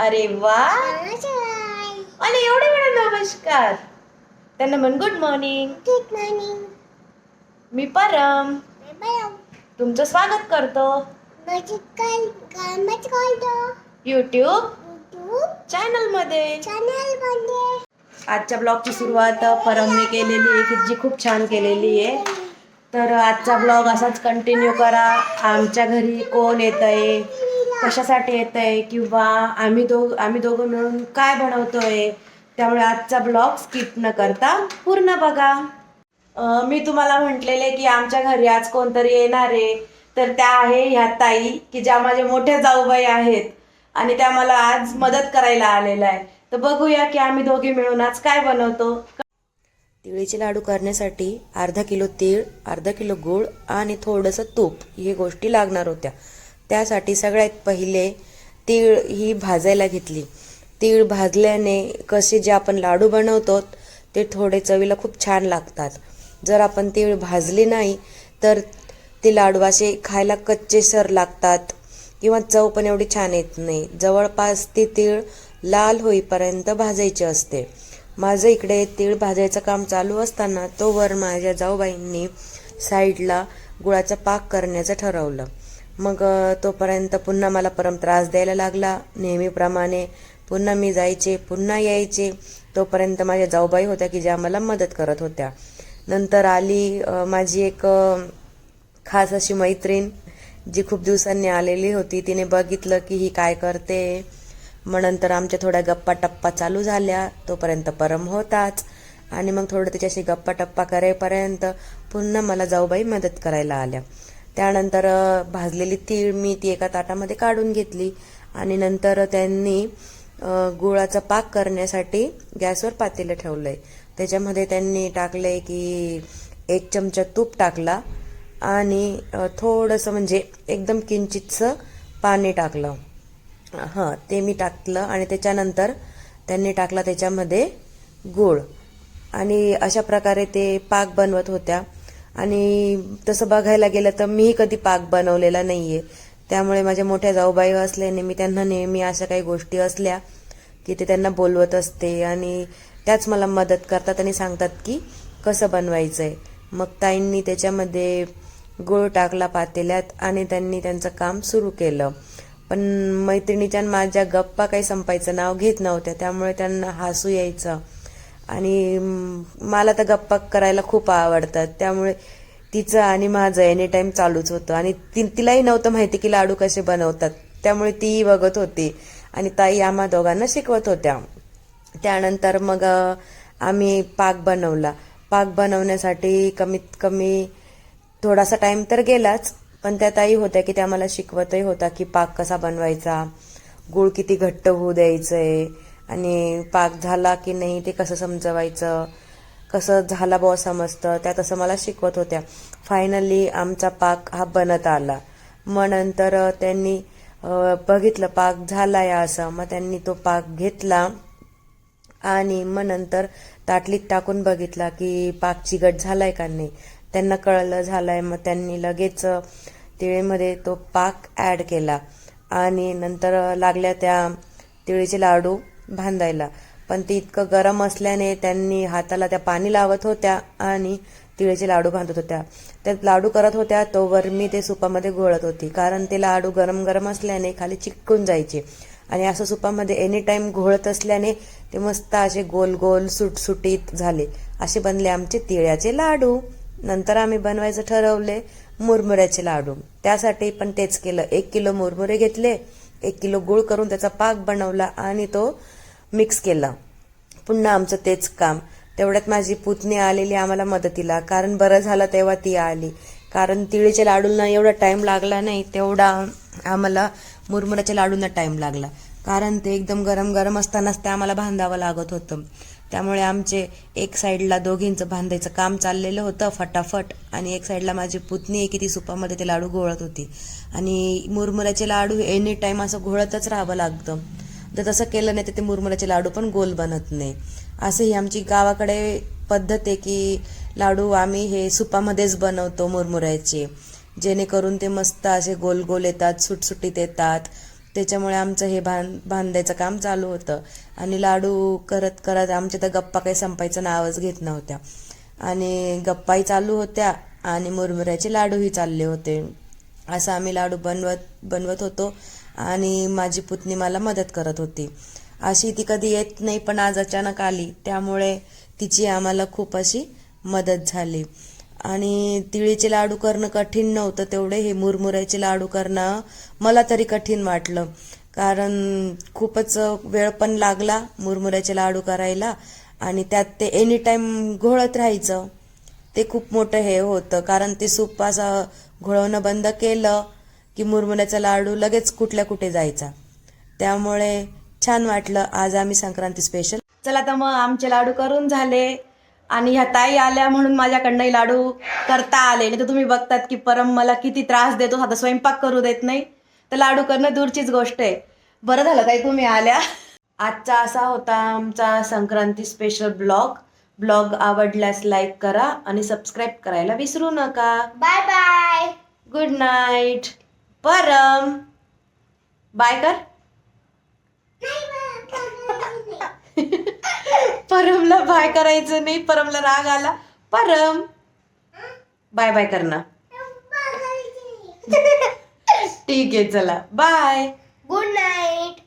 अरे वा. आणि एवढे वेळा नमस्कार. त्यांना म्हण गुड मॉर्निंग गुड मॉर्निंग मी परम. तुमचं स्वागत करतो. युट्यूब यूट्यूब चॅनलमध्ये चॅनलमध्ये आजच्या ब्लॉगची सुरुवात परमने केलेली आहे की जी खूप छान केलेली आहे. तर आजचा ब्लॉग असाच कंटिन्यू करा. आमच्या घरी कोण येत आहे कशासाठी येत आहे किंवा आम्ही दोघ आम्ही दोघं मिळून काय बनवतोय त्यामुळे आजचा ब्लॉग स्किप न करता पूर्ण बघा. मी तुम्हाला म्हटलेले की आमच्या घरी आज कोणतरी येणार आहे तर त्या आहे ह्या ताई की ज्या माझ्या मोठ्या जाऊबाई आहेत. आणि त्या मला आज मदत करायला आलेल्या आहे तर बघूया की आम्ही दोघे मिळून आज काय बनवतो. तिळीचे लाडू करण्यासाठी अर्धा किलो तीळ अर्धा किलो गूळ आणि थोडंसं तूप हे गोष्टी लागणार होत्या. त्यासाठी सगळ्यात पहिले तीळ ही भाजायला घेतली. तीळ भाजल्याने कसे जे आपण लाडू बनवतो ते थोडे चवीला खूप छान लागतात. जर आपण तीळ भाजली नाही तर ते लाडू असे खायला कच्चे सर लागतात किंवा चव पण एवढी छान येत नाही. जवळपास ती तीळ लाल होईपर्यंत भाजायची असते. माझं इकडे तीळ भाजायचं काम चालू असताना तोवर माझ्या जाऊबाईंनी साईडला गुळाचा पाक करण्याचं ठरवलं. मग तोपर्यंत पुन्हा मला परम त्रास द्यायला लागला. नेहमीप्रमाणे पुन्हा मी जायचे पुन्हा यायचे. तोपर्यंत माझ्या जाऊबाई होत्या की ज्या मला मदत करत होत्या. नंतर आली माझी एक खास अशी मैत्रीण जी खूप दिवसांनी आलेली होती. तिने बघितलं की ही काय करते. मग नंतर आमच्या थोड्या गप्पा टप्पा चालू झाल्या. तोपर्यंत परम होताच. आणि मग थोडं त्याच्याशी गप्पा टप्पा करेपर्यंत पुन्हा मला जाऊबाई मदत करायला आल्या. त्यानंतर भाजलेली तीळ मी ती एका ताटामध्ये काढून घेतली आणि नंतर त्यांनी गुळाचा पाक करण्यासाठी गॅसवर पातेलं ठेवलंय. त्याच्यामध्ये त्यांनी टाकलंय की एक चमचा तूप टाकला आणि थोडंसं म्हणजे एकदम किंचितचं पाणी टाकलं. हां ते मी टाकलं आणि त्याच्यानंतर त्यांनी टाकला त्याच्यामध्ये गूळ. आणि अशा प्रकारे ते पाक बनवत होत्या. आणि तसं बघायला गेलं तर मीही कधी पाक बनवलेला नाही आहे त्यामुळे माझ्या मोठ्या जाऊबाई असल्याने मी त्यांना नेहमी अशा काही गोष्टी असल्या की ते त्यांना बोलवत असते आणि त्याच मला मदत करतात आणि सांगतात की कसं बनवायचं आहे मग ताईंनी त्याच्यामध्ये गूळ टाकला पातेल्यात आणि त्यांनी त्यांचं काम सुरू केलं. पण मैत्रिणीच्या माझ्या गप्पा काही संपायचं नाव घेत नव्हत्या त्यामुळे त्यांना हसू यायचं. आणि मला तर गप्पा करायला खूप आवडतात. त्यामुळे तिचं आणि माझं एनी टाईम चालूच होतं. आणि ती तिलाही नव्हतं माहिती की लाडू कसे बनवतात. त्यामुळे तीही बघत होती. आणि ताई आम्हा दोघांना शिकवत होत्या. त्यानंतर मग आम्ही पाक बनवला. पाक बनवण्यासाठी कमीत कमी थोडासा टाईम तर गेलाच. पण त्या ताई होत्या की त्या मला शिकवतही होता की पाक कसा बनवायचा. गूळ किती घट्ट होऊ द्यायचं आहे आणि पाक झाला की नाही ते कसं समजवायचं? कसं झाला बुवा समजतं? त्या तसं मला शिकवत होत्या. फायनली आमचा पाक हा बनत आला. मग नंतर त्यांनी बघितलं पाक झाला या असं. मग त्यांनी तो पाक घेतला आणि मग नंतर ताटलीत टाकून बघितला की पाक चिकट झालाय का नाही. त्यांना कळलं झालाय. मग त्यांनी लगेच तिळेमध्ये तो पाक ॲड केला. आणि नंतर लागल्या त्या तिळीचे लाडू बांधायला पण ते इतकं गरम असल्याने त्यांनी हाताला त्या पाणी लावत होत्या आणि तिळेचे लाडू बांधत होत्या. त्यात लाडू करत होत्या तोवर मी ते सुपामध्ये घोळत होती. कारण ते लाडू गरम गरम असल्याने खाली चिटकून जायचे. आणि असं सुपामध्ये एनी टाईम घोळत असल्याने ते मस्त असे गोल गोल सुटसुटीत झाले. असे बनले आमचे तिळ्याचे लाडू. नंतर आम्ही बनवायचं ठरवले मुरमुऱ्याचे लाडू. त्यासाठी पण तेच केलं. एक किलो मुरमुरे घेतले एक किलो गुळ करून त्याचा पाक बनवला आणि तो मिक्स केलं. पुन्हा आमचं तेच काम. तेवढ्यात माझी पुतणी आलेली आम्हाला मदतीला. कारण बरं झालं तेव्हा ती आली. कारण तिळीच्या लाडूंना एवढा टाइम लागला नाही तेवढा आम्हाला मुरमुराच्या लाडूंना टाइम लागला. कारण ते एकदम गरम गरम असतानाच ते आम्हाला बांधावं लागत होतं. त्यामुळे आमचे एक साईडला दोघींचं बांधायचं काम चाललेलं होतं फटाफट. आणि एक साईडला माझी पुतणी आहे की ती सुपामध्ये ते लाडू घोळत होती. आणि मुरमुऱ्याचे लाडू एनी टाईम असं घोळतच राहावं लागतं. जर तसं केलं नाही तर ते मुरमुऱ्याचे लाडू पण गोल बनत नाही. असं ही आमची गावाकडे पद्धत आहे की लाडू आम्ही हे सुपामध्येच बनवतो मुरमुऱ्याचे. जेणेकरून ते मस्त असे गोल गोल येतात सुटसुटीत येतात. त्याच्यामुळे आमचं हे बांध बांधायचं काम चालू होतं. आणि लाडू करत करत आमच्या तर गप्पा काही संपायचं नावच घेत नव्हत्या. आणि गप्पाही चालू होत्या आणि मुरमुऱ्याचे लाडूही चालले होते. असं आम्ही लाडू बनवत बनवत होतो. आणि माझी पुतणी मला मदत करत होती. अशी ती कधी येत नाही पण आज अचानक आली. त्यामुळे तिची आम्हाला खूप अशी मदत झाली. आणि तिळीचे लाडू करणं कठीण नव्हतं तेवढे हे मुरमुऱ्याचे लाडू करणं मला तरी कठीण वाटलं. कारण खूपच वेळ पण लागला मुरमुऱ्याचे लाडू करायला आणि त्यात ते एनी टाईम घोळत राहायचं. ते खूप मोठं हे होतं कारण ते सूप असं घोळवणं बंद केलं की मुरमुऱ्याचा लाडू लगेच कुठल्या कुठे जायचा. त्यामुळे छान वाटलं. आज आम्ही संक्रांती स्पेशल चला तर मग आमचे लाडू करून झाले. आणि ह्या ताई आल्या म्हणून माझ्याकडनंही लाडू करता आले. नाही तर तुम्ही बघतात की परम मला किती त्रास देतो. आता स्वयंपाक करू देत नाही. तर लाडू करणं दूरचीच गोष्ट आहे. बरं झालं ताई तुम्ही आल्या. आजचा असा होता आमचा संक्रांती स्पेशल ब्लॉग ब्लॉग आवडल्यास लाईक करा आणि सबस्क्राईब करायला विसरू नका. Bye bye good night Param. Bye कर. परमला बाय करायचं नाही परमला राग आला. परम. बाय बाय करणार ठीक आहे चला. बाय. Good night